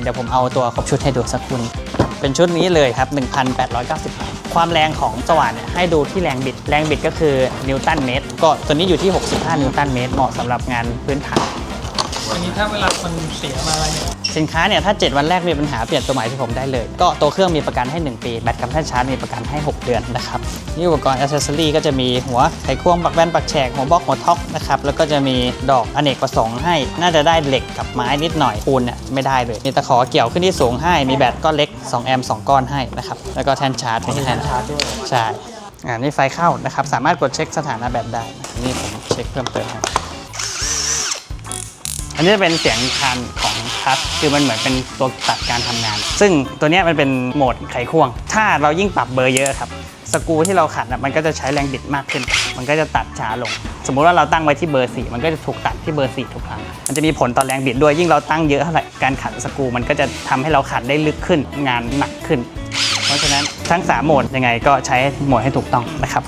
เดี๋ยวผมเอาตัวครบชุดให้ดูสักคุณ เป็นชุดนี้เลยครับ 1,890บาทความแรงของสว่านเนี่ยให้ดูที่แรงบิด แรงบิดก็คือนิวตันเมตร ก็ตัวนี้อยู่ที่ 65 นิวตันเมตร เหมาะสำหรับงานพื้นฐานอันนี้ถ้าเวลามันเสียมาอะไรเนี่ย สินค้าเนี่ยถ้า 7 วันแรกมีปัญหาเปลี่ยนตัวใหม่ที่ผมได้เลย ก็ตัวเครื่องมีประกันให้ 1 ปี แบตกับแท่นชาร์จมีประกันให้ 6 เดือนนะครับนี่อุปกรณ์อ c เซสซอรี่ก็จะมีหัวไขควงปักแว่นปักแฉกหัวบล็อกหัวท็อกนะครับแล้วก็จะมีดอกอเนกประสงค์ให้ น่าจะได้เหล็กกับไม้นิดหน่อยปูนเนี่ยไม่ได้เลย มีตะขอเกี่ยวขึ้นที่สูงให้มีแบตก้อนเล็ก2แอมป์2ก้อนให้นะครับแล้วก็แท่นชาร์จให้แท่นชาร์จด้วยใช่อ่านี่ไฟเข้านะครับสามารถกดเช็คสถานะแบตได้ นี่ผมเช็คเพิ่มเติมให้ อันนี้จะเป็นเสียงคานของทัชคือมันเหมือนเป็นตัวตัดการทำงาน ซึ่งตัวนี้มันเป็นโหมดไขควง ถ้าเรายิ่งปรับเบอร์เยอะครับสกูที่เราขัดอะมันก็จะใช้แรงบิดมากขึ้น มันก็จะตัดช้าลง สมมุติว่าเราตั้งไว้ที่เบอร์ 4 มันก็จะถูกตัดที่เบอร์ 4 ทุกครั้ง มันจะมีผลต่อแรงบิดด้วย ยิ่งเราตั้งเยอะเท่าไหร่ การขัดสกูมันก็จะทำให้เราขัดได้ลึกขึ้น งานหนักขึ้น เพราะฉะนั้นทั้งสามโหมดยังไงก็ใช้โหมดให้ถูกต้องนะครับ